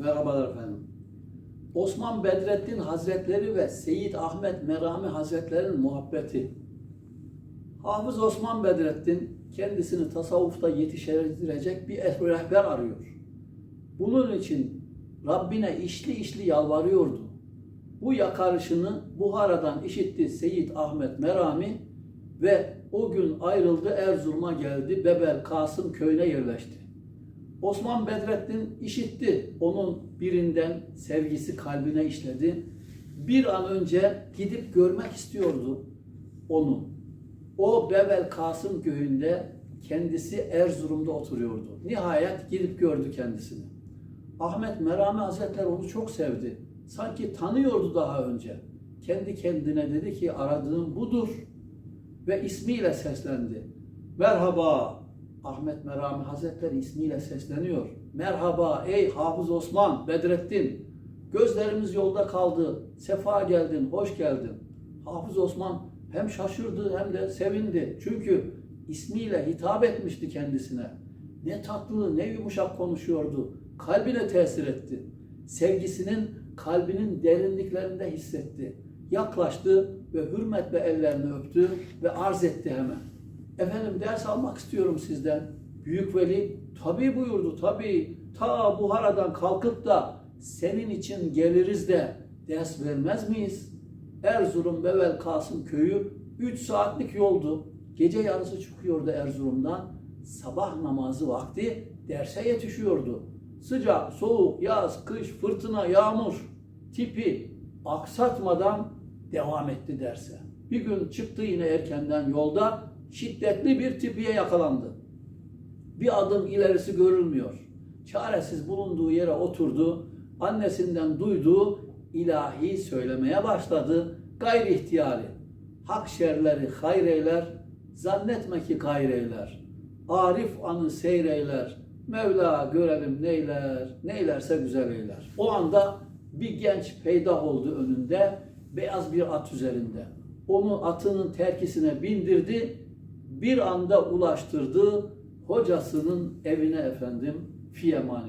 Merhabalar efendim. Osman Bedrettin Hazretleri ve Seyyid Ahmet Merami Hazretlerinin muhabbeti. Hafız Osman Bedrettin kendisini tasavvufta yetiştirecek bir rehber arıyor. Bunun için Rabbine işli işli yalvarıyordu. Bu yakarışını Buhara'dan işitti Seyyid Ahmet Merami ve o gün ayrıldı Erzurum'a geldi Bebel Kasım köyüne yerleşti. Osman Bedrettin işitti. Onun birinden sevgisi kalbine işledi. Bir an önce gidip görmek istiyordu onu. O Bebel Kasım köyünde kendisi Erzurum'da oturuyordu. Nihayet gidip gördü kendisini. Ahmet Merami Hazretleri onu çok sevdi. Sanki tanıyordu daha önce. Kendi kendine dedi ki aradığım budur. Ve ismiyle seslendi. Merhaba Ahmet Merami Hazretleri ismiyle sesleniyor. Merhaba ey Hafız Osman Bedrettin. Gözlerimiz yolda kaldı. Sefa geldin, hoş geldin. Hafız Osman hem şaşırdı hem de sevindi. Çünkü ismiyle hitap etmişti kendisine. Ne tatlı, ne yumuşak konuşuyordu. Kalbine tesir etti. Sevgisinin kalbinin derinliklerinde hissetti. Yaklaştı ve hürmetle ellerini öptü ve arz etti hemen. Efendim ders almak istiyorum sizden. Büyük veli tabi buyurdu tabi ta Buhara'dan kalkıp da senin için geliriz de ders vermez miyiz? Erzurum Bevel Kasım köyü 3 saatlik yoldu. Gece yarısı çıkıyordu Erzurum'dan. Sabah namazı vakti derse yetişiyordu. Sıcak, soğuk, yaz, kış, fırtına, yağmur tipi aksatmadan devam etti derse. Bir gün çıktı yine erkenden yolda şiddetli bir tipiye yakalandı. Bir adım ilerisi görülmüyor. Çaresiz bulunduğu yere oturdu. Annesinden duyduğu ilahi söylemeye başladı. Gayri ihtiyari. Hak şerleri hayreyler, zannetme ki gayreyler. Arif anı seyreyler, Mevla görelim neyler, neylerse güzel eyler. O anda bir genç peydah oldu önünde, beyaz bir at üzerinde. Onu atının terkisine bindirdi, bir anda ulaştırdı hocasının evine efendim fiyemani.